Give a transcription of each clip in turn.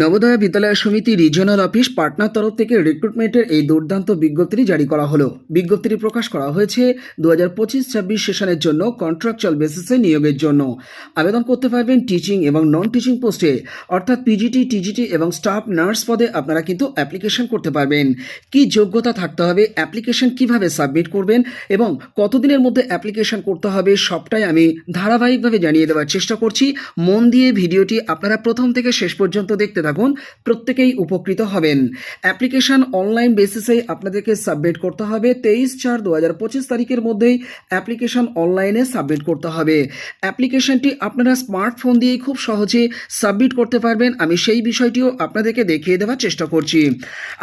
নবোদয় বিদ্যালয় সমিতি regional office পাটনার তরফ থেকে রিক্রুটমেন্টের এই দুর্দান্ত বিজ্ঞপ্তিটি জারি করা হলো। বিজ্ঞপ্তিটি প্রকাশ করা হয়েছে দু হাজার পঁচিশ ছাব্বিশ সেশনের জন্য কন্ট্রাকচুয়াল বেসিসে নিয়োগের জন্য। আবেদন করতে পারবেন টিচিং এবং নন টিচিং পোস্টে অর্থাৎ পিজিটি টিজিটি এবং স্টাফ নার্স পদে আপনারা কিন্তু অ্যাপ্লিকেশন করতে পারবেন। কি যোগ্যতা থাকতে হবে অ্যাপ্লিকেশন কীভাবে সাবমিট করবেন এবং কতদিনের মধ্যে অ্যাপ্লিকেশন করতে হবে সবটাই আমি ধারাবাহিকভাবে জানিয়ে দেওয়ার চেষ্টা করছি। মন দিয়ে ভিডিওটি আপনারা প্রথম থেকে শেষ পর্যন্ত দেখতে থাকুন প্রত্যেকেই উপকৃত হবেন। অ্যাপ্লিকেশন অনলাইন বেসিসে আপনাদেরকে সাবমিট করতে হবে। তেইশ চার দু হাজার পঁচিশ তারিখের মধ্যেই অ্যাপ্লিকেশন অনলাইনে সাবমিট করতে হবে। অ্যাপ্লিকেশনটি আপনারা স্মার্টফোন দিয়েই খুব সহজে সাবমিট করতে পারবেন। আমি সেই বিষয়টিও আপনাদেরকে দেখিয়ে দেওয়ার চেষ্টা করছি।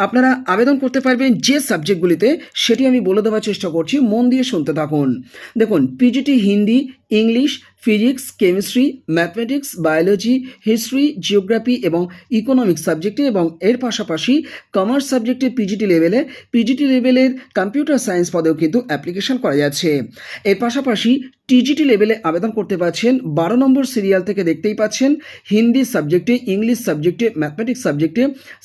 আপনারা আবেদন করতে পারবেন যে সাবজেক্টগুলিতে, সেটি আমি বলে দেওয়ার চেষ্টা করছি। মন দিয়ে শুনতে থাকুন। দেখুন, PGT Hindi, English physics, chemistry, mathematics, biology, history, geography এবং ইকোনমিক্স সাবজেক্টে এবং এর পাশাপাশি কমার্স সাবজেক্টে পিজিটি লেভেলে, পিজিটি লেভেলের কম্পিউটার সায়েন্স পদেও কিন্তু অ্যাপ্লিকেশন করা যাচ্ছে। এর পাশাপাশি টিজিটি লেভেলে আবেদন করতে পারছেন। বারো নম্বর সিরিয়াল থেকে দেখতেই পাচ্ছেন, হিন্দি সাবজেক্টে, ইংলিশ সাবজেক্টে, ম্যাথমেটিক্স সাবজেক্টে,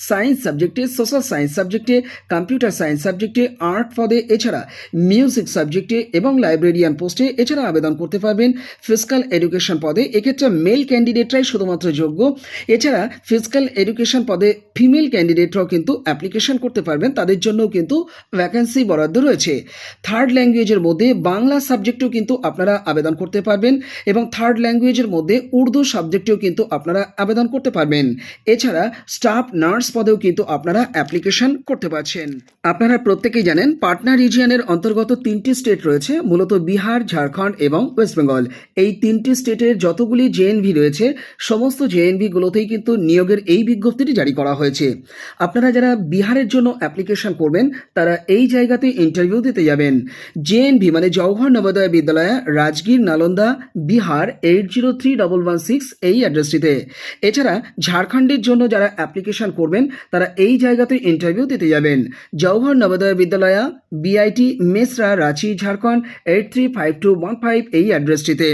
সায়েন্স সাবজেক্টে, সোশ্যাল সায়েন্স সাবজেক্টে, কম্পিউটার সায়েন্স সাবজেক্টে, আর্ট পদে, এছাড়া মিউজিক সাবজেক্টে এবং লাইব্রেরিয়ান পোস্টে এছাড়া আবেদন করতে পারবেন। ফিজিক্যাল এডুকেশন পদে, এক্ষেত্রে মেল ক্যান্ডিডেটরাই শুধুমাত্র যোগ্য। এছাড়া ফিজিক্যাল এডুকেশন পদে ফিমেল ক্যান্ডিডেটরাও কিন্তু অ্যাপ্লিকেশন করতে পারবেন। তাদের জন্যও কিন্তু ভ্যাকেন্সি বরাদ্দ রয়েছে। থার্ড ল্যাঙ্গুয়েজের মধ্যে বাংলা সাবজেক্টও কিন্তু আপনারা আবেদন করতে পারবেন এবং থার্ড ল্যাঙ্গুয়েজের মধ্যে উর্দু সাবজেক্টেও কিন্তু আপনারা আবেদন করতে পারবেন। এছাড়া স্টাফ নার্স পদেও কিন্তু আপনারা অ্যাপ্লিকেশন করতে পারছেন। আপনারা প্রত্যেকেই জানেন পাটনা রিজিয়নের অন্তর্গত তিনটি স্টেট রয়েছে, মূলত বিহার, ঝাড়খণ্ড এবং ওয়েস্ট বেঙ্গল এই তিনটি স্টেটের যতগুলি জেএনভি রয়েছে, সমস্ত জেএনভিগুলোতেই কিন্তু নিয়োগের এই বিজ্ঞপ্তিটি জারি করা হয়েছে। আপনারা যারা বিহারের জন্য অ্যাপ্লিকেশন করবেন, তারা এই জায়গাতে ইন্টারভিউ দিতে যাবেন। জেএনভি মানে Jawahar Navodaya Vidyalaya Rajgir, Nalanda, Bihar eight zero three double one six এই অ্যাড্রেসটিতে এছাড়া ঝাড়খণ্ডের জন্য যারা অ্যাপ্লিকেশন করবেন, তারা এই জায়গাতে ইন্টারভিউ দিতে যাবেন। Jawahar Navodaya Vidyalaya BIT Mesra, Ranchi, Jharkhand eight three five two one five এই অ্যাড্রেসটিতে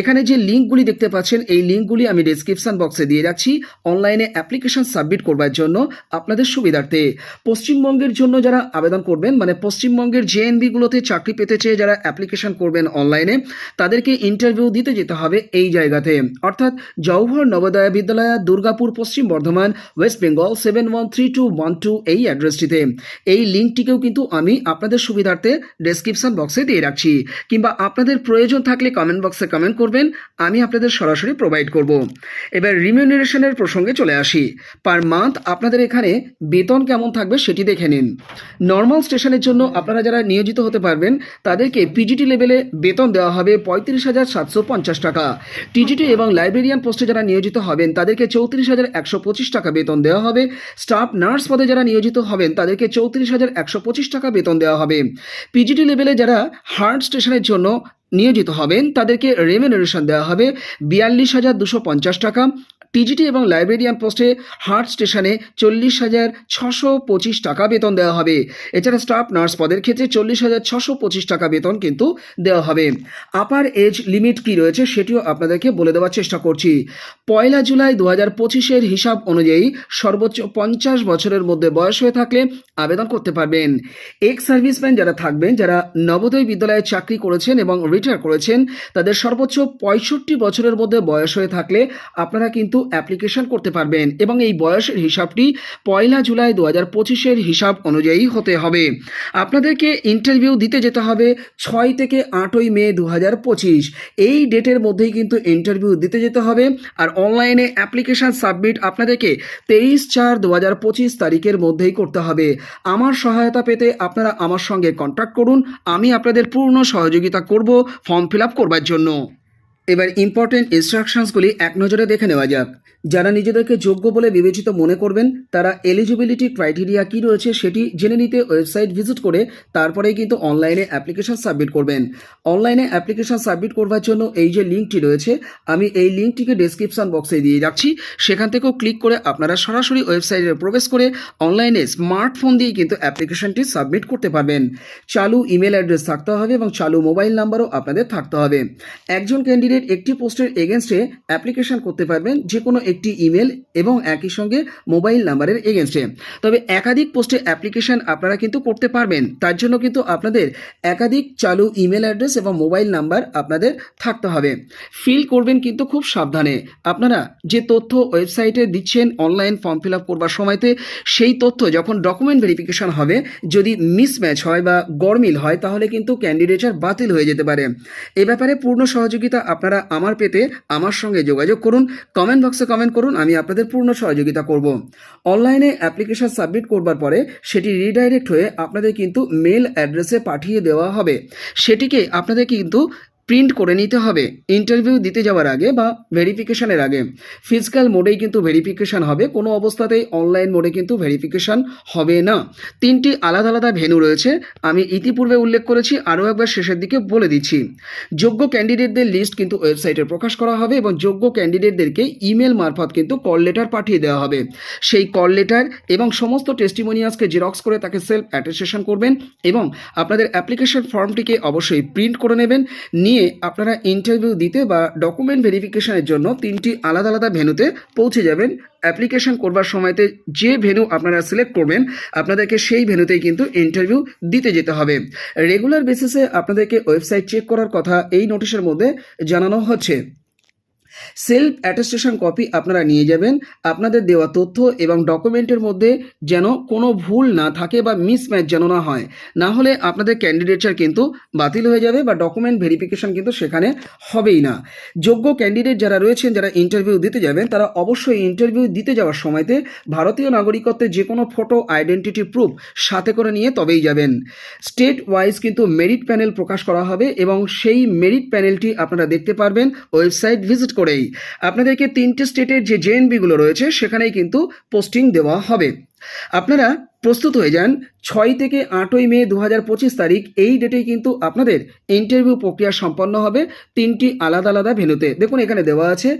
এখানে যে লিঙ্কগুলি দেখতে পাচ্ছেন, এই লিঙ্কগুলি আমি ডিসক্রিপশন বক্সে দিয়ে রাখছি। অনলাইনে অ্যাপ্লিকেশন সাবমিট করবার জন্য আপনাদের সুবিধার্থে। পশ্চিমবঙ্গের জন্য যারা আবেদন করবেন মানে পশ্চিমবঙ্গের জেএনবিগুলোতে চাকরি পেতে চেয়ে যারা অ্যাপ্লিকেশন করবেন অনলাইনে তাদেরকে ইন্টারভিউ দিতে যেতে হবে এই জায়গাতে। অর্থাৎ Jawahar Navodaya Vidyalaya, Durgapur, Paschim Bardhaman West Bengal seven one three two one two এই অ্যাড্রেসটিতে এই লিঙ্কটিকেও কিন্তু আমি আপনাদের সুবিধার্থে ডেসক্রিপশন বক্সে দিয়ে রাখছি। কিংবা আপনাদের প্রয়োজন থাকলে কমেন্ট বক্সে কমেন্ট করবেন, আমি আপনাদের সরাসরি প্রোভাইড করব। এবার রিমিউনারেশনের প্রসঙ্গে চলে আসি। পার মান্থ আপনাদের এখানে বেতন কেমন থাকবে সেটি দেখে নিন। নর্মাল স্টেশনের জন্য আপনারা যারা নিয়োজিত হতে পারবেন, তাদেরকে পিজিটি লেভেলে বেতন দেওয়া হবে পঁয়ত্রিশ হাজার সাতশো পঞ্চাশ টাকা। টিজিটি এবং লাইব্রেরিয়ান পোস্টে যারা নিয়োজিত হবেন, তাদেরকে চৌত্রিশ হাজার একশো পঁচিশ টাকা বেতন দেওয়া হবে। স্টাফ নার্স পদে যারা নিয়োজিত হবেন, তাদেরকে চৌত্রিশ হাজার একশো পঁচিশ টাকা বেতন দেওয়া হবে। পিজিটি লেভেলে যারা হার্ট স্টেশনের জন্য নিয়োজিত হবেন, তাদেরকে রেমেনারেশন দেওয়া হবে বিয়াল্লিশ হাজার দুশো পঞ্চাশ টাকা। টিজিটি এবং লাইব্রেরিয়ান পোস্টে হার্ট স্টেশনে চল্লিশ হাজার ছশো পঁচিশ টাকা বেতন দেওয়া হবে। এছাড়া স্টাফ নার্স পদের ক্ষেত্রে চল্লিশ হাজার ছশো পঁচিশ টাকা বেতন কিন্তু দেওয়া হবে। আপার এজ লিমিট কি রয়েছে সেটিও আপনাদেরকে বলে দেওয়ার চেষ্টা করছি। পয়লা জুলাই দু হাজার পঁচিশের হিসাব অনুযায়ী সর্বোচ্চ পঞ্চাশ বছরের মধ্যে বয়স হয়ে থাকলে আবেদন করতে পারবেন। এক্স সার্ভিসম্যান যারা থাকবেন, যারা নবোদয় বিদ্যালয়ে চাকরি করেছেন এবং রিটায়ার করেছেন, তাদের সর্বোচ্চ পঁয়ষট্টি বছরের মধ্যে বয়স হয়ে থাকলে আপনারা কিন্তু অ্যাপ্লিকেশন করতে পারবেন এবং এই বয়সের হিসাবটি পয়লা জুলাই দু হাজার পঁচিশের হিসাব অনুযায়ী হতে হবে। আপনাদেরকে ইন্টারভিউ দিতে যেতে হবে ছয় থেকে আটই মে দু হাজার পঁচিশ। এই ডেটের মধ্যেই কিন্তু ইন্টারভিউ দিতে যেতে হবে আর অনলাইনে অ্যাপ্লিকেশন সাবমিট আপনাদেরকে তেইশ চার দু হাজার পঁচিশ তারিখের মধ্যেই করতে হবে। আমার সহায়তা পেতে আপনারা আমার সঙ্গে কন্ট্যাক্ট করুন। আমি আপনাদের পূর্ণ সহযোগিতা করব ফর্ম ফিল আপ করবার জন্য। এবার ইম্পর্টেন্ট ইনস্ট্রাকশনসগুলি এক নজরে দেখে নেওয়া যাক। যারা নিজেদেরকে যোগ্য বলে বিবেচিত মনে করবেন, তারা এলিজিবিলিটি ক্রাইটেরিয়া কী রয়েছে সেটি জেনে নিতে ওয়েবসাইট ভিজিট করে তারপরেই কিন্তু অনলাইনে অ্যাপ্লিকেশন সাবমিট করবেন। অনলাইনে অ্যাপ্লিকেশন সাবমিট করবার জন্য এই যে লিঙ্কটি রয়েছে, আমি এই লিঙ্কটিকে ডেসক্রিপশন বক্সে দিয়ে যাচ্ছি। সেখান থেকেও ক্লিক করে আপনারা সরাসরি ওয়েবসাইটে প্রবেশ করে অনলাইনে স্মার্টফোন দিয়ে কিন্তু অ্যাপ্লিকেশনটি সাবমিট করতে পারবেন। চালু ইমেল অ্যাড্রেস থাকতে হবে এবং চালু মোবাইল নাম্বারও আপনাদের থাকতে হবে। একজন ক্যান্ডিডেট ক্যান্ডিডেট একটি পোস্টের এগেনস্টে অ্যাপ্লিকেশন করতে পারবেন যে কোনো একটি ইমেল এবং একই সঙ্গে মোবাইল নাম্বারের এগেনস্টে। তবে একাধিক পোস্টে অ্যাপ্লিকেশন আপনারা কিন্তু করতে পারবেন। তার জন্য কিন্তু আপনাদের একাধিক চালু ইমেল অ্যাড্রেস এবং মোবাইল নাম্বার আপনাদের থাকতে হবে। ফিল করবেন কিন্তু খুব সাবধানে। আপনারা যে তথ্য ওয়েবসাইটে দিচ্ছেন, অনলাইন ফর্ম ফিল আপ করবার সময়তে, সেই তথ্য যখন ডকুমেন্ট ভেরিফিকেশন হবে, যদি মিসম্যাচ হয় বা গরমিল হয়, তাহলে কিন্তু ক্যান্ডিডেচার বাতিল হয়ে যেতে পারে। এ ব্যাপারে পূর্ণ সহযোগিতা আপনারা আমার পেতে আমার সঙ্গে যোগাযোগ করুন কমেন্ট বক্সে কমেন্ট করুন, আমি আপনাদের পূর্ণ সহযোগিতা করব। অনলাইনে অ্যাপ্লিকেশন সাবমিট করবার পরে সেটি রিডাইরেক্ট হয়ে আপনাদের কিন্তু মেল অ্যাড্রেসে পাঠিয়ে দেওয়া হবে। সেটিকে আপনাদের কিন্তু প্রিন্ট করে নিতে হবে। ইন্টারভিউ দিতে যাওয়ার আগে বা ভেরিফিকেশানের আগে। ফিজিক্যাল মোডেই কিন্তু ভেরিফিকেশান হবে। কোনো অবস্থাতেই অনলাইন মোডে কিন্তু ভেরিফিকেশান হবে না। তিনটি আলাদা আলাদা ভেন্যু রয়েছে। আমি ইতিপূর্বে উল্লেখ করেছি, আরও একবার শেষের দিকে বলে দিচ্ছি। যোগ্য ক্যান্ডিডেটদের লিস্ট কিন্তু ওয়েবসাইটে প্রকাশ করা হবে এবং যোগ্য ক্যান্ডিডেটদেরকে ইমেল মারফত কিন্তু কল লেটার পাঠিয়ে দেওয়া হবে। সেই কল লেটার এবং সমস্ত টেস্টিমোনিয়াসকে জেরক্স করে তাকে সেলফ অ্যাটেস্টেশন করবেন এবং আপনাদের অ্যাপ্লিকেশন ফর্মটিকে অবশ্যই প্রিন্ট করে নেবেন। নিয়ে আপনারা ইন্টারভিউ দিতে বা ডকুমেন্ট ভেরিফিকেশনের জন্য তিনটি আলাদা আলাদা ভেনুতে পৌঁছে যাবেন। অ্যাপ্লিকেশন করবার সময়তে যে ভেনু আপনারা সিলেক্ট করবেন, আপনাদেরকে সেই ভেনুতেই কিন্তু ইন্টারভিউ দিতে যেতে হবে। রেগুলার বেসিসে আপনাদেরকে ওয়েবসাইট চেক করার কথা এই নোটিশের মধ্যে জানানো হচ্ছে। সেলফ অ্যাটেস্টেশন কপি আপনারা নিয়ে যাবেন। আপনাদের দেওয়া তথ্য এবং ডকুমেন্টের মধ্যে যেন কোনো ভুল না থাকে বা মিসম্যাচ যেন না হয়। না হলে আপনাদের ক্যান্ডিডেটচার কিন্তু বাতিল হয়ে যাবে বা ডকুমেন্ট ভেরিফিকেশন কিন্তু সেখানে হবেই না। যোগ্য ক্যান্ডিডেট যারা রয়েছেন, যারা ইন্টারভিউ দিতে যাবেন, তারা অবশ্যই ইন্টারভিউ দিতে যাওয়ার সময়তে ভারতীয় নাগরিকত্বের যে কোনো ফটো আইডেন্টিটি প্রুফ সাথে করে নিয়ে তবেই যাবেন। স্টেট ওয়াইজ কিন্তু মেরিট প্যানেল প্রকাশ করা হবে এবং সেই মেরিট প্যানেলটি আপনারা দেখতে পারবেন। ওয়েবসাইট ভিজিট করেই। আপনাদেরকে তিনটে স্টেটের যে জেএনবিগুলো রয়েছে, সেখানেই কিন্তু পোস্টিং দেওয়া হবে। আপনারা প্রস্তুত হয়ে যান, ছয় থেকে আটই মে দু হাজার পঁচিশ তারিখ, এই ডেটেই কিন্তু আপনাদের ইন্টারভিউ প্রক্রিয়া সম্পন্ন হবে তিনটি আলাদা আলাদা ভেন্যুতে। দেখুন, এখানে দেওয়া আছে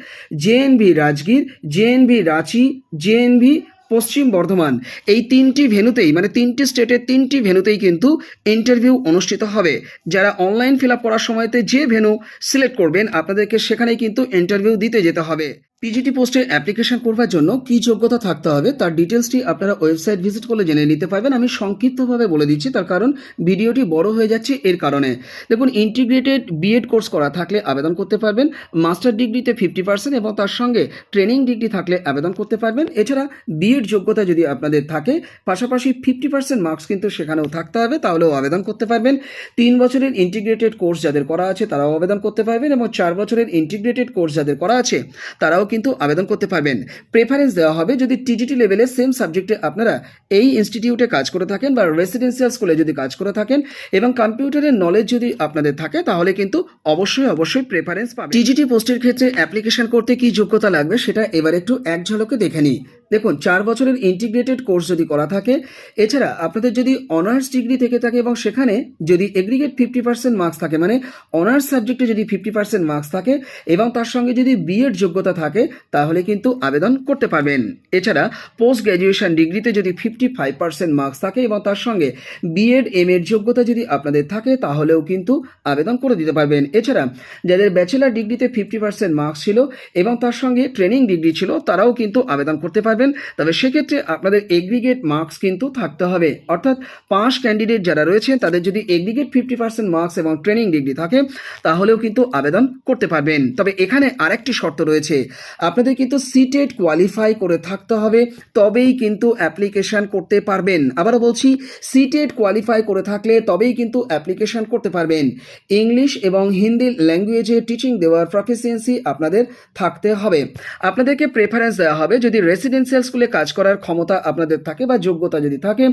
JNV Rajgir JNV Ranchi JNV Paschim Bardhaman. এই তিনটি ভেনুতেই মানে তিনটি স্টেটের তিনটি ভেনুতেই কিন্তু ইন্টারভিউ অনুষ্ঠিত হবে। যারা অনলাইন ফিল আপ করার সময়তে যে ভেনু সিলেক্ট করবেন, আপনাদেরকে সেখানেই কিন্তু ইন্টারভিউ দিতে যেতে হবে। পিজিটি পোস্টে অ্যাপ্লিকেশন করবার জন্য কী যোগ্যতা থাকতে হবে, তার ডিটেলসটি আপনারা ওয়েবসাইট ভিজিট করলে জেনে নিতে পারবেন। আমি সংক্ষিপ্তভাবে বলে দিচ্ছি, তার কারণ ভিডিওটি বড় হয়ে যাচ্ছে এর কারণে। দেখুন ইন্টিগ্রেটেড বিএড কোর্স করা থাকলে আবেদন করতে পারবেন মাস্টার ডিগ্রিতে ফিফটি পার্সেন্ট এবং তার সঙ্গে ট্রেনিং ডিগ্রি থাকলে আবেদন করতে পারবেন। এছাড়া বিএড যোগ্যতা যদি আপনাদের থাকে, পাশাপাশি ফিফটি পার্সেন্ট মার্কস কিন্তু সেখানেও থাকতে হবে, তাহলেও আবেদন করতে পারবেন। তিন বছরের ইন্টিগ্রেটেড কোর্স যাদের করা আছে, তারাও আবেদন করতে পারবেন এবং চার বছরের ইন্টিগ্রেটেড কোর্স যাদের করা আছে, তারাও কিন্তু আবেদন করতে পারবেন। প্রেফারেন্স দেওয়া হবে যদি টিজিটি লেভেলে সেম সাবজেক্টে আপনারা এই ইনস্টিটিউটে কাজ করে থাকেন বা রেসিডেন্সিয়াল স্কুলে যদি কাজ করে থাকেন এবং কম্পিউটারের নলেজ যদি আপনাদের থাকে, তাহলে কিন্তু অবশ্যই অবশ্যই প্রেফারেন্স পাবেন। টিজিটি পোস্টের ক্ষেত্রে অ্যাপ্লিকেশন করতে কি যোগ্যতা লাগবে সেটা এবার একটু এক ঝলকে দেখে নিই। দেখুন, চার বছরের ইন্টিগ্রেটেড কোর্স যদি করা থাকে, এছাড়া আপনাদের যদি অনার্স ডিগ্রি থেকে থাকে এবং সেখানে যদি এগ্রিগেট ফিফটি পার্সেন্ট মার্কস থাকে মানে অনার্স সাবজেক্টে যদি ফিফটি পার্সেন্ট মার্কস থাকে এবং তার সঙ্গে যদি বিএড যোগ্যতা থাকে, তাহলে কিন্তু আবেদন করতে পারবেন। এছাড়া পোস্ট গ্র্যাজুয়েশন ডিগ্রিতে যদি ফিফটি ফাইভ পার্সেন্ট মার্কস থাকে এবং তার সঙ্গে বিএড এম এর যোগ্যতা যদি আপনাদের থাকে, তাহলেও কিন্তু আবেদন করে দিতে পারবেন। এছাড়া যাদের ব্যাচেলার ডিগ্রিতে ফিফটি পার্সেন্ট মার্কস ছিল এবং তার সঙ্গে ট্রেনিং ডিগ্রি ছিল, তারাও কিন্তু আবেদন করতে পারবেন। তবে সেক্ষেত্রে আপনাদের এগ্রিগেট মার্কস কিন্তু থাকতে হবে। অর্থাৎ পাঁচ ক্যান্ডিডেট যারা রয়েছেন, তাদের যদি এগ্রিগেট ফিফটি পার্সেন্ট মার্কস এবং ট্রেনিং ডিগ্রি থাকে, তাহলেও কিন্তু আবেদন করতে পারবেন। তবে এখানে আরেকটি শর্ত রয়েছে। আপনাদের কিন্তু সিটেড কোয়ালিফাই করে থাকতে হবে, তবেই কিন্তু অ্যাপ্লিকেশন করতে পারবেন। আবারও বলছি সিটেড কোয়ালিফাই করে থাকলে তবেই কিন্তু অ্যাপ্লিকেশন করতে পারবেন। ইংলিশ এবং হিন্দি ল্যাঙ্গুয়েজে টিচিং দেওয়ার প্রফিসিয়েন্সি আপনাদের থাকতে হবে। আপনাদেরকে প্রেফারেন্স দেওয়া হবে যদি রেসিডেন্সিয়াল স্কুলে কাজ করার ক্ষমতা আপনাদের থাকে বা যোগ্যতা যদি থাকে,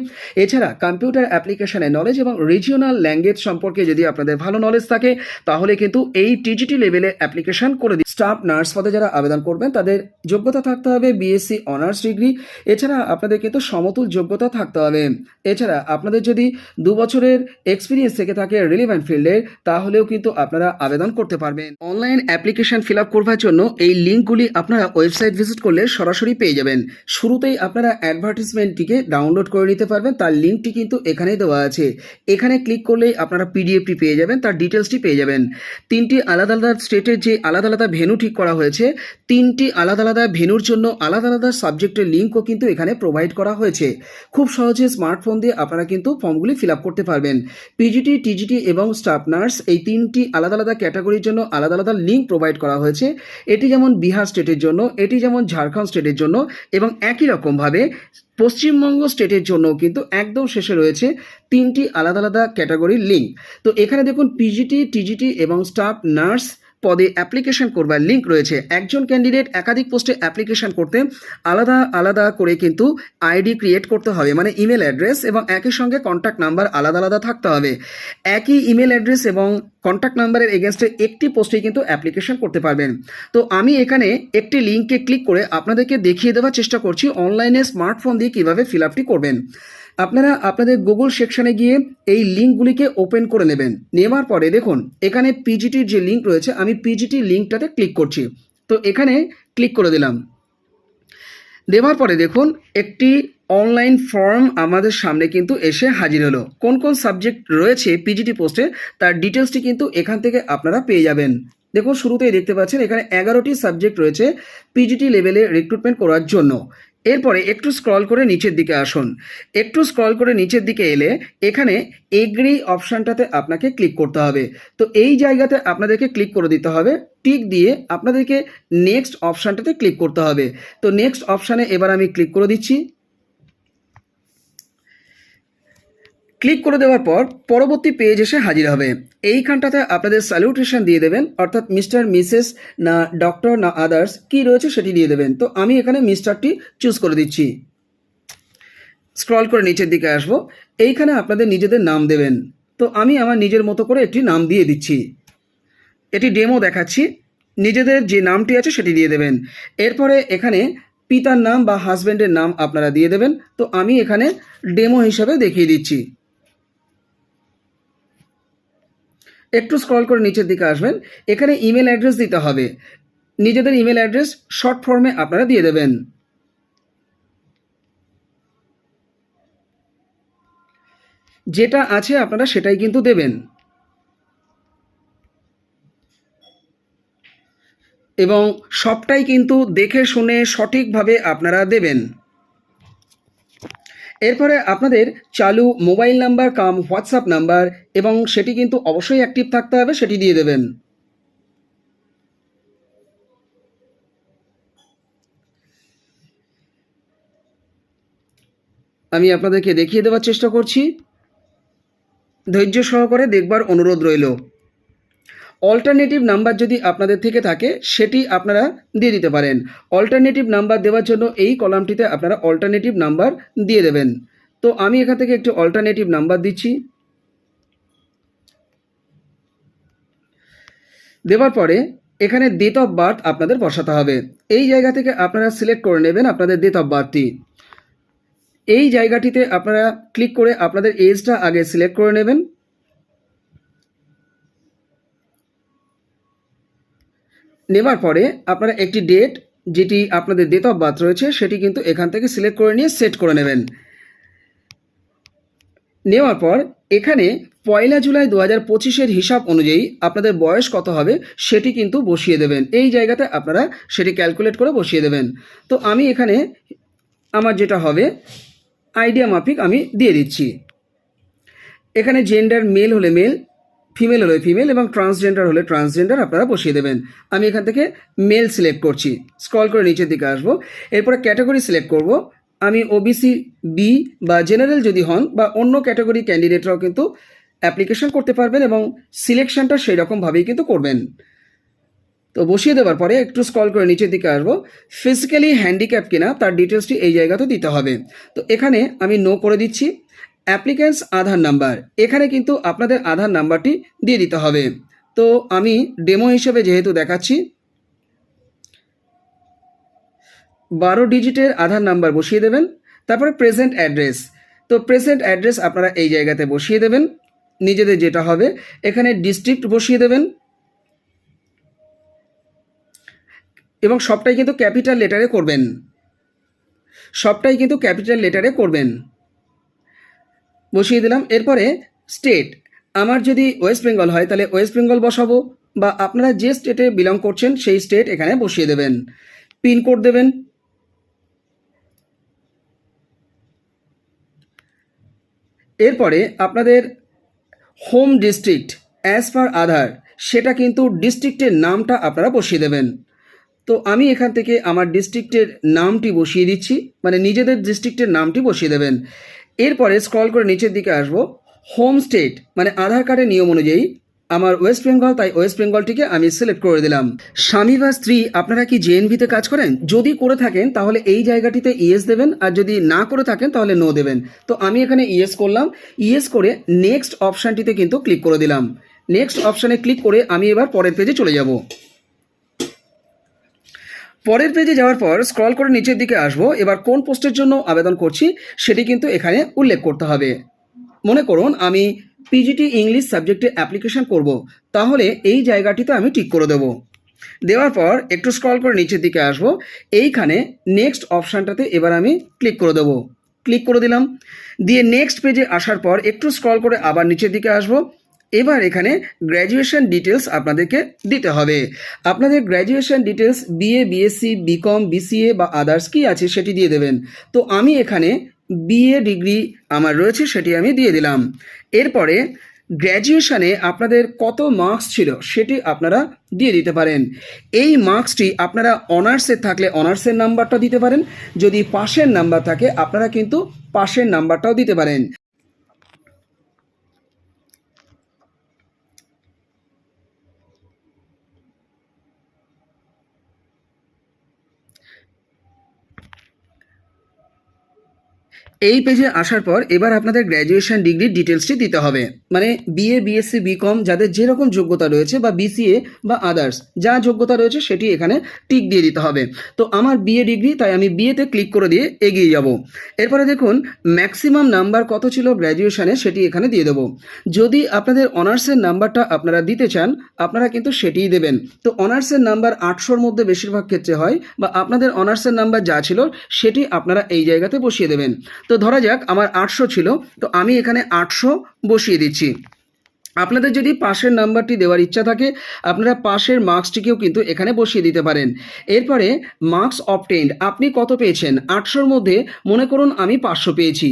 এছাড়া কম্পিউটার অ্যাপ্লিকেশনের নলেজ এবং রিজিওনাল ল্যাঙ্গুয়েজ সম্পর্কে যদি আপনাদের ভালো নলেজ থাকে, তাহলে কিন্তু এই টিজিটি লেভেলে অ্যাপ্লিকেশন করে দিই স্টাফ নার্স পদে যারা আবেদন করবেন, তাদের যোগ্যতা থাকতে হবে বিএসসি অনার্স ডিগ্রি এছাড়া আপনাদের কিন্তু সমতুল যোগ্যতা থাকতে হবে। এছাড়া আপনাদের যদি দু বছরের এক্সপিরিয়েন্স থেকে থাকে রিলিভেন্ট ফিল্ডের তাহলেও কিন্তু আপনারা আবেদন করতে পারবেন। অনলাইন অ্যাপ্লিকেশন ফিল আপ করবার জন্য এই লিঙ্কগুলি আপনারা ওয়েবসাইট ভিজিট করলে সরাসরি পেয়ে যাবেন। শুরুতেই আপনারা অ্যাডভার্টিসমেন্টটিকে ডাউনলোড করে নিতে পারবেন। তার লিঙ্কটি কিন্তু এখানেই দেওয়া আছে। এখানে ক্লিক করলেই আপনারা পিডিএফটি পেয়ে যাবেন, তার ডিটেলসটি পেয়ে যাবেন। তিনটি আলাদা আলাদা স্টেটের যে আলাদা আলাদা ভেনু ঠিক করা হয়েছে, তিনটি আলাদা আলাদা ভেনুর জন্য আলাদা আলাদা সাবজেক্টের লিঙ্কও কিন্তু এখানে প্রোভাইড করা হয়েছে। খুব সহজে স্মার্টফোন দিয়ে আপনারা কিন্তু ফর্মগুলি ফিল করতে পারবেন। পিজিটি টিজিটি এবং স্টাফ নার্স এই তিনটি আলাদা আলাদা ক্যাটাগরির জন্য আলাদা আলাদা লিঙ্ক প্রোভাইড করা হয়েছে। এটি যেমন বিহার স্টেটের জন্য, এটি যেমন ঝাড়খণ্ড স্টেটের জন্য এবং একই রকমভাবে পশ্চিমবঙ্গ স্টেটের জন্য কিন্তু একদম শেষে রয়েছে তিনটি আলাদা আলাদা ক্যাটাগরির লিঙ্ক। তো এখানে দেখুন পিজিটি টিজিটি এবং স্টাফ নার্স পদে অ্যাপ্লিকেশন করবার লিঙ্ক রয়েছে। একজন ক্যান্ডিডেট একাধিক পোস্টে অ্যাপ্লিকেশন করতে আলাদা আলাদা করে কিন্তু আইডি ক্রিয়েট করতে হবে। মানে ইমেল অ্যাড্রেস এবং একই সঙ্গে কন্ট্যাক্ট নাম্বার আলাদা আলাদা থাকতে হবে। একই ইমেল অ্যাড্রেস এবং কন্ট্যাক্ট নাম্বারের এগেনস্টে একটি পোস্টেই কিন্তু অ্যাপ্লিকেশন করতে পারবেন। তো আমি এখানে একটি লিঙ্কে ক্লিক করে আপনাদেরকে দেখিয়ে দেওয়ার চেষ্টা করছি। অনলাইনে স্মার্টফোন দিয়ে কীভাবে ফিল আপটি করবেন। আপনারা আপনাদের গুগল সেকশনে গিয়ে এই লিঙ্কগুলিকে ওপেন করে নেবেন। নেওয়ার পরে দেখুন, এখানে পিজিটির যে লিঙ্ক রয়েছে, আমি পিজিটি লিঙ্কটাতে ক্লিক করছি। তো এখানে ক্লিক করে দিলাম। দেওয়ার পরে দেখুন, একটি অনলাইন ফর্ম আমাদের সামনে কিন্তু এসে হাজির হলো। কোন কোন সাবজেক্ট রয়েছে পিজিটি পোস্টে তার ডিটেলসটি কিন্তু এখান থেকে আপনারা পেয়ে যাবেন। দেখুন, শুরুতেই দেখতে পাচ্ছেন, এখানে এগারোটি সাবজেক্ট রয়েছে পিজিটি লেভেলে রিক্রুটমেন্ট করার জন্য। এরপরে একটু স্ক্রল করে নিচের দিকে আসুন। একটু স্ক্রল করে নিচের দিকে এলে এখানে এগ্রি অপশানটাতে আপনাকে ক্লিক করতে হবে। তো এই জায়গাতে আপনাদেরকে ক্লিক করে দিতে হবে। টিক দিয়ে আপনাদেরকে নেক্সট অপশানটাতে ক্লিক করতে হবে। তো নেক্সট অপশানে এবার আমি ক্লিক করে দিচ্ছি। ক্লিক করে দেওয়ার পর পরবর্তী পেজ এসে হাজির হবে। এইখানটাতে আপনাদের স্যালুটেশন দিয়ে দেবেন, অর্থাৎ মিস্টার মিসেস না ডক্টর না আদার্স কি রয়েছে সেটি দিয়ে দেবেন। তো আমি এখানে মিস্টারটি চুজ করে দিচ্ছি। স্ক্রল করে নিচের দিকে আসব। এইখানে আপনাদের নিজেদের নাম দেবেন। তো আমি আমার নিজের মতো করে একটি নাম দিয়ে দিচ্ছি। এটি ডেমো দেখাচ্ছি। নিজেদের যে নামটি আছে সেটি দিয়ে দেবেন। এরপরে এখানে পিতার নাম বা হাজব্যান্ডের নাম আপনারা দিয়ে দেবেন। তো আমি এখানে ডেমো হিসাবে দেখিয়ে দিচ্ছি। একটু স্ক্রল করে নিচের দিকে আসবেন, এখানে ইমেল অ্যাড্রেস দিতে হবে। নিজেদের ইমেল অ্যাড্রেস শর্ট ফর্মে আপনারা দিয়ে দেবেন। যেটা আছে আপনারা সেটাই কিন্তু দেবেন। এবং সবটাই কিন্তু দেখে শুনে সঠিকভাবে আপনারা দেবেন। এরপরে আপনাদের চালু mobile number, cum WhatsApp number এবং সেটি কিন্তু অবশ্যই অ্যাক্টিভ থাকতে হবে, সেটি দিয়ে দেবেন। আমি আপনাদেরকে দেখিয়ে দেওয়ার চেষ্টা করছি। ধৈর্য সহকারে দেখবার অনুরোধ রইল। অল্টারনেটিভ নাম্বার যদি আপনাদের থেকে থাকে, সেটি আপনারা দিয়ে দিতে পারেন। অল্টারনেটিভ নাম্বার দেওয়ার জন্য এই কলামটিতে আপনারা অল্টারনেটিভ নাম্বার দিয়ে দেবেন। তো আমি এখান থেকে একটি অল্টারনেটিভ নাম্বার দিচ্ছি। দেওয়ার পরে এখানে ডেট অফ বার্থ আপনাদের বসাতে হবে। এই জায়গা থেকে আপনারা সিলেক্ট করে নেবেন আপনাদের ডেট অফ বার্থটি এই জায়গাটিতে আপনারা ক্লিক করে আপনাদের এজটা আগে সিলেক্ট করে নেবেন। নেবার পরে আপনারা একটি ডেট যেটি আপনাদের ডেট অফ বার্থ রয়েছে, সেটি কিন্তু এখান থেকে সিলেক্ট করে নিয়ে সেট করে নেবেন। নেওয়ার পর এখানে পয়লা জুলাই দু হাজার পঁচিশের হিসাব অনুযায়ী আপনাদের বয়স কত হবে সেটি কিন্তু বসিয়ে দেবেন। এই জায়গাতে আপনারা সেটি ক্যালকুলেট করে বসিয়ে দেবেন। তো আমি এখানে আমার যেটা হবে আইডিয়া মাফিক আমি দিয়ে দিচ্ছি। এখানে জেন্ডার মেল হলে মেল ফিমেল হলে ফিমেল এবং ট্রান্সজেন্ডার হলে ট্রান্সজেন্ডার আপনারা বসিয়ে দেবেন। আমি এখান থেকে মেল সিলেক্ট করছি। স্ক্রল করে নিচের দিকে আসব। এরপরে ক্যাটাগরি সিলেক্ট করব। আমি ওবিসি বি বা জেনারেল যদি হন বা অন্য ক্যাটাগরি ক্যান্ডিডেটরাও কিন্তু অ্যাপ্লিকেশন করতে পারবেন এবং সিলেকশনটা সেই রকমভাবেই কিন্তু করবেন। তো বসিয়ে দেওয়ার পরে একটু স্ক্রল করে নিচের দিকে আসব। ফিজিক্যালি হ্যান্ডিক্যাপ কিনা তার ডিটেলসটি এই জায়গাতে দিতে হবে। তো এখানে আমি নো করে দিচ্ছি। Applicants Aadhaar number. এখানে কিন্তু আপনাদের আধার নাম্বারটি দিয়ে দিতে হবে। তো আমি ডেমো হিসেবে যেহেতু দেখাচ্ছি, বারো ডিজিটের আধার নাম্বার বসিয়ে দেবেন, তারপরে প্রেজেন্ট অ্যাড্রেস। তো প্রেজেন্ট অ্যাড্রেস আপনারা এই জায়গাতে বসিয়ে দেবেন, নিজেদের যেটা হবে, এখানে ডিস্ট্রিক্ট বসিয়ে দেবেন, এবং সবটাই কিন্তু ক্যাপিটাল লেটারে করবেন। সবটাই কিন্তু ক্যাপিটাল লেটারে করবেন। বসিয়ে দিলাম। এরপরে স্টেট আমার যদি ওয়েস্ট বেঙ্গল হয়, তাহলে ওয়েস্ট বেঙ্গল বসাবো বা আপনারা যে স্টেটে বিলং করছেন, সেই স্টেট এখানে বসিয়ে দেবেন। পিনকোড দেবেন। এরপরে আপনাদের home district as per Aadhaar, সেটা কিন্তু ডিস্ট্রিক্টের নামটা আপনারা বসিয়ে দেবেন। তো আমি এখান থেকে আমার ডিস্ট্রিক্টের নামটি বসিয়ে দিচ্ছি মানে নিজেদের ডিস্ট্রিক্টের নামটি বসিয়ে দেবেন। এরপরে স্ক্রল করে নিচের দিকে আসব। হোম স্টেট মানে আধার কার্ডের নিয়ম অনুযায়ী আমার ওয়েস্ট বেঙ্গল তাই ওয়েস্ট বেঙ্গলটিকে আমি সিলেক্ট করে দিলাম। স্বামী বা স্ত্রী, আপনারা কি জেএনভিতে কাজ করেন? যদি করে থাকেন, তাহলে এই জায়গাটিতে ইয়েস দেবেন, আর যদি না করে থাকেন, তাহলে নো দেবেন। তো আমি এখানে ইয়েস করলাম। ইয়েস করে নেক্সট অপশানটিতে কিন্তু ক্লিক করে দিলাম। নেক্সট অপশানে ক্লিক করে আমি এবার পরের পেজে চলে যাব। পরের পেজে যাওয়ার পর স্ক্রল করে নিচের দিকে আসব। এবার কোন পোস্টের জন্য আবেদন করছি সেটি কিন্তু এখানে উল্লেখ করতে হবে। মনে করুন, আমি পিজিটি ইংলিশ সাবজেক্টে অ্যাপ্লিকেশন করব, তাহলে এই জায়গাটিতে আমি ঠিক করে দেবো। দেওয়ার পর একটু স্ক্রল করে নিচের দিকে আসব। এইখানে নেক্সট অপশানটাতে এবার আমি ক্লিক করে দেবো। ক্লিক করে দিলাম। দিয়ে নেক্সট পেজে আসার পর একটু স্ক্রল করে আবার নিচের দিকে আসব। এবার এখানে গ্র্যাজুয়েশন ডিটেলস আপনাদেরকে দিতে হবে। আপনাদের graduation details BA BSc BCom BCA বা আদার্স কি আছে সেটি দিয়ে দেবেন। তো আমি এখানে বিএ ডিগ্রি আমার রয়েছে সেটি আমি দিয়ে দিলাম। এরপরে গ্র্যাজুয়েশানে আপনাদের কত মার্কস ছিল সেটি আপনারা দিয়ে দিতে পারেন। এই মার্কসটি আপনারা অনার্সের থাকলে অনার্সের নাম্বারটা দিতে পারেন। যদি পাশের নাম্বার থাকে, আপনারা কিন্তু পাশের নাম্বারটাও দিতে পারেন। এই পেজে আসার পর এবার আপনাদের গ্র্যাজুয়েশন ডিগ্রির ডিটেলসটি দিতে হবে। মানে বিএ বিএসসি বিকম যাদের যেরকম যোগ্যতা রয়েছে বা বিসিএ বা আদার্স যা যোগ্যতা রয়েছে সেটি এখানে টিক দিয়ে দিতে হবে। তো আমার বিএ ডিগ্রি তাই আমি বিএতে ক্লিক করে দিয়ে এগিয়ে যাব। এরপরে দেখুন ম্যাক্সিমাম নাম্বার কত ছিল গ্র্যাজুয়েশনে সেটি এখানে দিয়ে দেবো। যদি আপনাদের অনার্সের নাম্বারটা আপনারা দিতে চান, আপনারা কিন্তু সেটিই দেবেন। তো অনার্সের নাম্বার আটশোর মধ্যে বেশিরভাগ ক্ষেত্রে হয় বা আপনাদের অনার্সের নাম্বার যা ছিল, সেটি আপনারা এই জায়গাতে বসিয়ে দেবেন। তো ধরা যাক আমার আটশো ছিল, তো আমি এখানে আটশো বসিয়ে দিচ্ছি। আপনাদের যদি পাশের নাম্বারটি দেওয়ার ইচ্ছা থাকে, আপনারা পাশের মার্কসটিকেও কিন্তু এখানে বসিয়ে দিতে পারেন। এরপরে মার্কস অবটেন্ড আপনি কত পেয়েছেন? আটশোর মধ্যে মনে করুন আমি পাঁচশো পেয়েছি।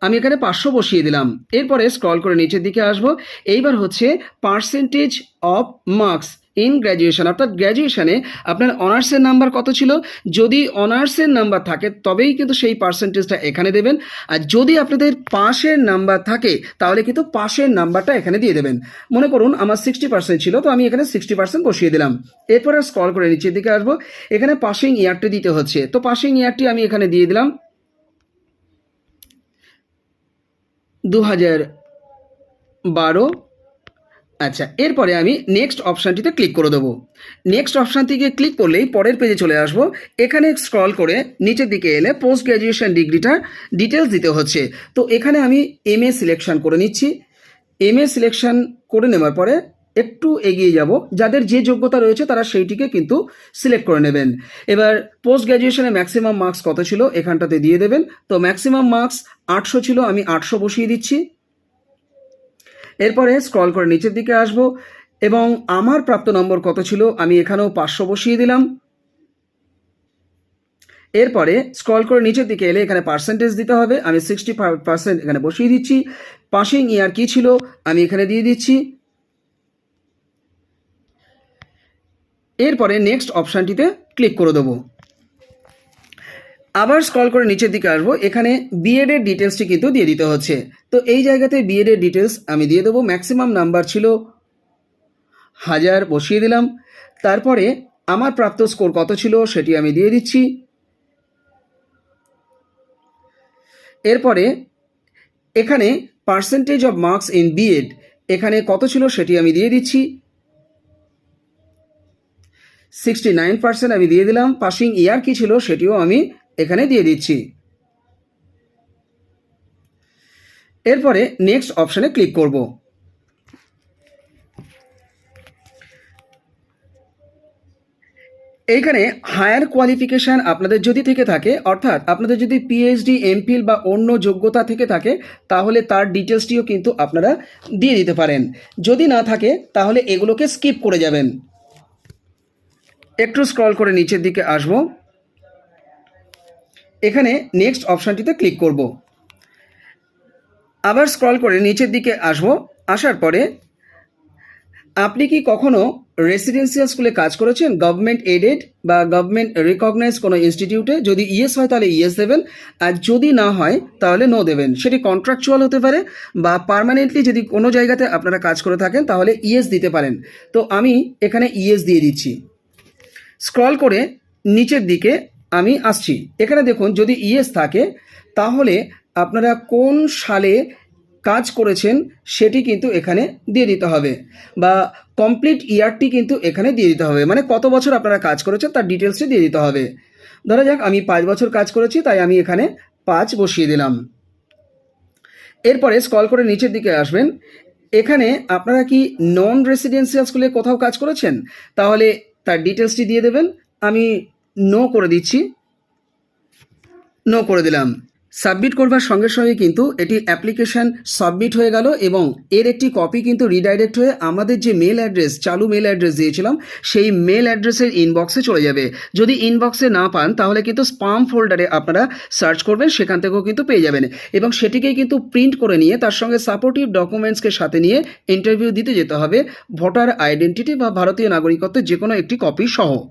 আমি এখানে পাঁচশো বসিয়ে দিলাম। এরপরে স্ক্রল করে নিচের দিকে আসব। এইবার হচ্ছে percentage of marks in graduation অর্থাৎ গ্র্যাজুয়েশানে আপনার অনার্সের নাম্বার কত ছিল? যদি অনার্সের নাম্বার থাকে, তবেই কিন্তু সেই পার্সেন্টেজটা এখানে দেবেন। আর যদি আপনাদের পাশের নাম্বার থাকে, তাহলে কিন্তু পাশের নাম্বারটা এখানে দিয়ে দেবেন। মনে করুন, আমার সিক্সটি পার্সেন্ট ছিল, তো আমি এখানে সিক্সটি পার্সেন্ট বসিয়ে দিলাম। এরপরে স্ক্রল করে নিচের দিকে আসব। এখানে পাসিং ইয়ারটি দিতে হচ্ছে। তো পাসিং ইয়ারটি আমি এখানে দিয়ে দিলাম। দু হাজার বারো আচ্ছা এরপরে আমি নেক্সট অপশানটিতে ক্লিক করে দেবো। নেক্সট অপশানটিকে ক্লিক করলেই পরের পেজে চলে আসব। এখানে স্ক্রল করে নিচের দিকে এলে পোস্ট গ্র্যাজুয়েশন ডিগ্রিটার ডিটেলস দিতে হচ্ছে। তো এখানে আমি এম এ সিলেকশন করে নিচ্ছি। এম এ সিলেকশন করে নেওয়ার পরে একটু এগিয়ে যাব। যাদের যে যোগ্যতা রয়েছে তারা সেইটিকে কিন্তু সিলেক্ট করে নেবেন। এবার পোস্ট গ্র্যাজুয়েশনে ম্যাক্সিমাম মার্কস কত ছিল এখানটাতে দিয়ে দেবেন। তো ম্যাক্সিমাম মার্কস আটশো ছিল, আমি আটশো বসিয়ে দিচ্ছি। এরপরে স্ক্রল করে নিচের দিকে আসব এবং আমার প্রাপ্ত নম্বর কত ছিল আমি এখানেও পাঁচশো বসিয়ে দিলাম। এরপরে স্ক্রল করে নিচের দিকে এলে এখানে পার্সেন্টেজ দিতে হবে। আমি সিক্সটি পার্সেন্ট এখানে বসিয়ে দিচ্ছি। পাসিং ইয়ার কী ছিল আমি এখানে দিয়ে দিচ্ছি। এরপরে নেক্সট অপশানটিতে ক্লিক করে দেবো। আবার স্ক্রল করে নিচের দিকে আসব। এখানে বিএডের ডিটেলসটি কিন্তু দিয়ে দিতে হচ্ছে। তো এই জায়গাতে বিএডের ডিটেলস আমি দিয়ে দেবো। ম্যাক্সিমাম নাম্বার ছিল হাজার, বসিয়ে দিলাম। তারপরে আমার প্রাপ্ত স্কোর কত ছিল সেটি আমি দিয়ে দিচ্ছি। এরপরে এখানে percentage of marks in BEd এখানে কত ছিল সেটি আমি দিয়ে দিচ্ছি। সিক্সটি নাইন পার্সেন্ট আমি দিয়ে দিলাম। পাসিং ইয়ার কী ছিল সেটিও আমি এখানে দিয়ে দিচ্ছি। এরপরে নেক্সট অপশানে ক্লিক করব। এইখানে হায়ার কোয়ালিফিকেশান আপনাদের যদি থেকে থাকে, অর্থাৎ আপনাদের যদি পিএইচডি এমফিল বা অন্য যোগ্যতা থেকে থাকে, তাহলে তার ডিটেলসটিও কিন্তু আপনারা দিয়ে দিতে পারেন। যদি না থাকে, তাহলে এগুলোকে স্কিপ করে যাবেন। একটু স্ক্রল করে নিচের দিকে আসব। এখানে নেক্সট অপশানটিতে ক্লিক করব। আবার স্ক্রল করে নিচের দিকে আসব। আসার পরে, আপনি কি কখনো রেসিডেন্সিয়াল স্কুলে কাজ করেছেন? গভর্নমেন্ট এডেড বা গভর্নমেন্ট রিকগনাইজ কোনো ইনস্টিটিউটে যদি ইয়েস হয়, তাহলে ইয়েস দেবেন। আর যদি না হয়, তাহলে নো দেবেন। সেটি কন্ট্রাকচুয়াল হতে পারে বা পার্মানেন্টলি যদি কোনো জায়গাতে আপনারা কাজ করে থাকেন, তাহলে ইয়েস দিতে পারেন। তো আমি এখানে ইয়েস দিয়ে দিচ্ছি। স্ক্রল করে নিচের দিকে আমি আসছি। এখানে দেখুন, যদি ইয়েস থাকে, তাহলে আপনারা কোন সালে কাজ করেছেন সেটি কিন্তু এখানে দিয়ে দিতে হবে বা কমপ্লিট ইয়ারটি কিন্তু এখানে দিয়ে দিতে হবে। মানে কত বছর আপনারা কাজ করেছেন তার ডিটেলসটি দিয়ে দিতে হবে। ধরা যাক, আমি পাঁচ বছর কাজ করেছি, তাই আমি এখানে পাঁচ বসিয়ে দিলাম। এরপরে স্কল করে নিচের দিকে আসবেন। এখানে আপনারা কি নন রেসিডেন্সিয়াল স্কুলে কোথাও কাজ করেছেন? তাহলে তার ডিটেলসটি দিয়ে দেবেন। আমি নো করে দিচ্ছি। নো করে দিলাম। সাবমিট করবার সঙ্গে সঙ্গে কিন্তু এটি অ্যাপ্লিকেশন সাবমিট হয়ে গেল এবং এর একটি কপি কিন্তু রিডাইরেক্ট হয়ে আমাদের যে মেল অ্যাড্রেস চালু মেল অ্যাড্রেস দিয়েছিলাম, সেই মেল অ্যাড্রেসের ইনবক্সে চলে যাবে। যদি ইনবক্সে না পান, তাহলে কিন্তু স্পাম ফোল্ডারে আপনারা সার্চ করবেন, সেখান থেকেও কিন্তু পেয়ে যাবেন। এবং সেটিকেই কিন্তু প্রিন্ট করে নিয়ে, তার সঙ্গে সাপোর্টিভ ডকুমেন্টসকে সাথে নিয়ে ইন্টারভিউ দিতে যেতে হবে। ভোটার আইডেন্টিটি বা ভারতীয় নাগরিকত্বের যে কোনো একটি কপি সহ।